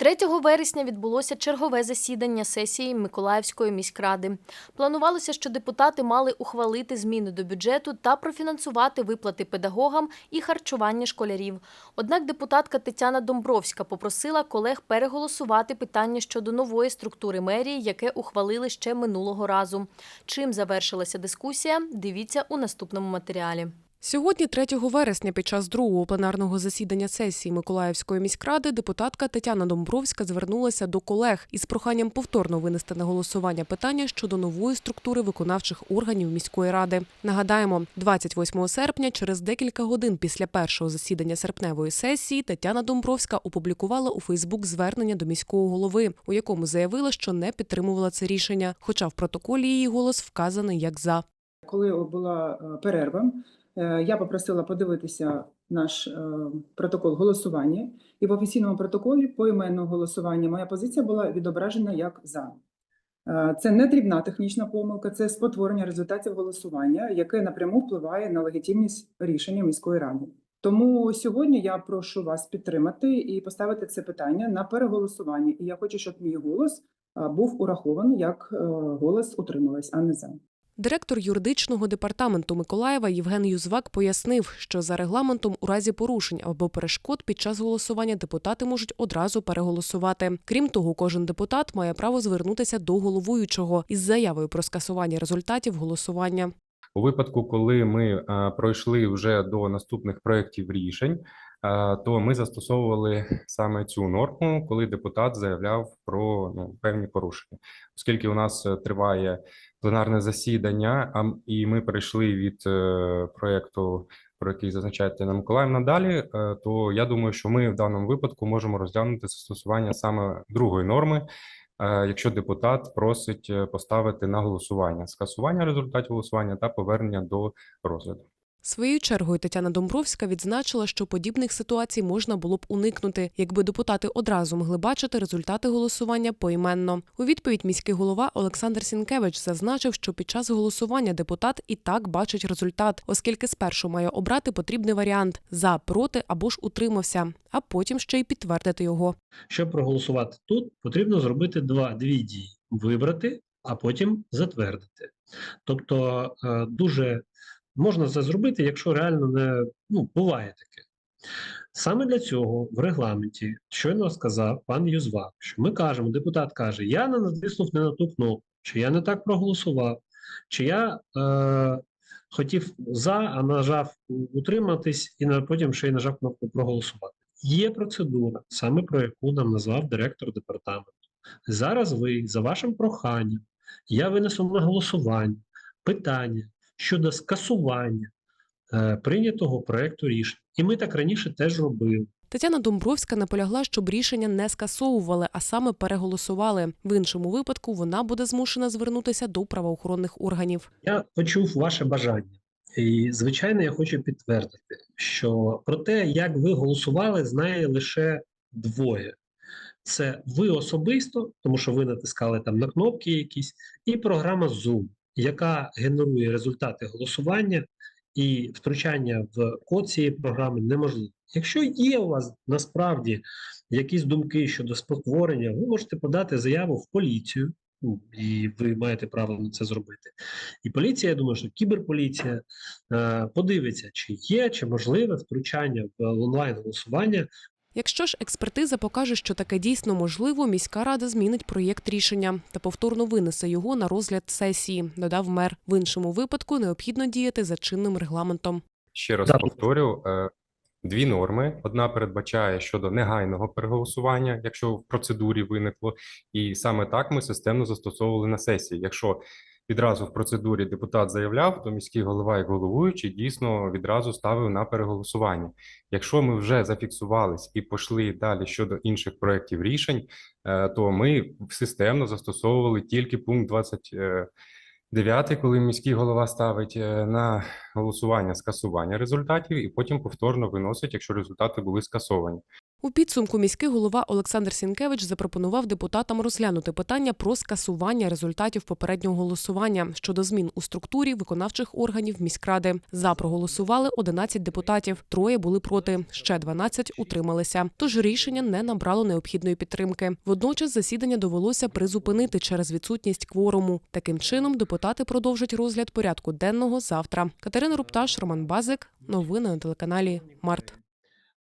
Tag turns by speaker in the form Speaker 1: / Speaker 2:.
Speaker 1: 3 вересня відбулося чергове засідання сесії Миколаївської міськради. Планувалося, що депутати мали ухвалити зміни до бюджету та профінансувати виплати педагогам і харчування школярів. Однак депутатка Тетяна Домбровська попросила колег переголосувати питання щодо нової структури мерії, яке ухвалили ще минулого разу. Чим завершилася дискусія? Дивіться у наступному матеріалі.
Speaker 2: Сьогодні, 3 вересня, під час другого пленарного засідання сесії Миколаївської міськради, депутатка Тетяна Домбровська звернулася до колег із проханням повторно винести на голосування питання щодо нової структури виконавчих органів міської ради. Нагадаємо, 28 серпня, через декілька годин після першого засідання серпневої сесії, Тетяна Домбровська опублікувала у Фейсбук звернення до міського голови, у якому заявила, що не підтримувала це рішення, хоча в протоколі її голос вказаний як за.
Speaker 3: Коли була е, перерва, я попросила подивитися наш е, протокол голосування, і в офіційному протоколі поіменного голосування моя позиція була відображена як за. Е, Це не дрібна технічна помилка, це спотворення результатів голосування, яке напряму впливає на легітимність рішення міської ради. Тому сьогодні я прошу вас підтримати і поставити це питання на переголосування. І я хочу, щоб мій голос е, був урахований як е, голос утрималась, а не за.
Speaker 2: Директор юридичного департаменту Миколаєва Євген Юзвак пояснив, що за регламентом у разі порушень або перешкод під час голосування депутати можуть одразу переголосувати. Крім того, кожен депутат має право звернутися до головуючого із заявою про скасування результатів голосування.
Speaker 4: У випадку, коли ми е, пройшли вже до наступних проєктів рішень, то ми застосовували саме цю норму, коли депутат заявляв про ну, певні порушення, оскільки у нас е, триває пленарне засідання, а і ми перейшли від е, проєкту, про який зазначає Тетяна Миколаївна далі, е, то я думаю, що ми в даному випадку можемо розглянути застосування саме другої норми. Якщо депутат просить поставити на голосування скасування результатів голосування та повернення до розгляду.
Speaker 2: Своєю чергою Тетяна Домбровська відзначила, що подібних ситуацій можна було б уникнути, якби депутати одразу могли бачити результати голосування поіменно. У відповідь міський голова Олександр Сінкевич зазначив, що під час голосування депутат і так бачить результат, оскільки спершу має обрати потрібний варіант за, проти або ж утримався, а потім ще й підтвердити його.
Speaker 5: Щоб проголосувати тут, потрібно зробити два, дві дії: вибрати, а потім затвердити. Тобто е, дуже можна це зробити, якщо реально не ну, буває таке. Саме для цього в регламенті щойно сказав пан Юзвак, що ми кажемо, депутат каже: я не натиснув не на ту кнопку, чи я не так проголосував, чи я е, хотів за, а нажав утриматись, і потім ще й нажав кнопку проголосувати. Є процедура, саме про яку нам назвав директор департаменту. Зараз ви, за вашим проханням, я винесу на голосування питання щодо скасування е, прийнятого проекту рішень. І ми так раніше теж робили.
Speaker 2: Тетяна Домбровська наполягла, щоб рішення не скасовували, а саме переголосували. В іншому випадку вона буде змушена звернутися до правоохоронних органів.
Speaker 5: Я почув ваше бажання. І, звичайно, я хочу підтвердити, що про те, як ви голосували, знає лише двоє. Це ви особисто, тому що ви натискали там на кнопки якісь, і програма Zoom, яка генерує результати голосування, і втручання в код цієї програми неможливо. Якщо є у вас насправді якісь думки щодо спотворення, ви можете подати заяву в поліцію, ну, і ви маєте право на це зробити. І поліція, я думаю, що кіберполіція е, подивиться, чи є, чи можливе втручання в онлайн голосування
Speaker 2: Якщо ж експертиза покаже, що таке дійсно можливо, міська рада змінить проєкт рішення та повторно винесе його на розгляд сесії, додав мер. В іншому випадку необхідно діяти за чинним регламентом.
Speaker 4: Ще раз повторю, е, дві норми. Одна передбачає щодо негайного переголосування, якщо в процедурі виникло, і саме так ми системно застосовували на сесії. Якщо відразу в процедурі депутат заявляв, то міський голова як головуючий дійсно відразу ставив на переголосування. Якщо ми вже зафіксувались і пішли далі щодо інших проєктів рішень, е, то ми системно застосовували тільки пункт 20. е, Дев'ятий, коли міський голова ставить е, на голосування скасування результатів і потім повторно виносить, якщо результати були скасовані.
Speaker 2: У підсумку міський голова Олександр Сінкевич запропонував депутатам розглянути питання про скасування результатів попереднього голосування щодо змін у структурі виконавчих органів міськради. За проголосували 11 депутатів, троє були проти, ще 12 утрималися. Тож рішення не набрало необхідної підтримки. Водночас засідання довелося призупинити через відсутність кворуму. Таким чином депутати продовжать розгляд порядку денного завтра. Катерина Рупташ, Роман Базик. Новини на телеканалі Март.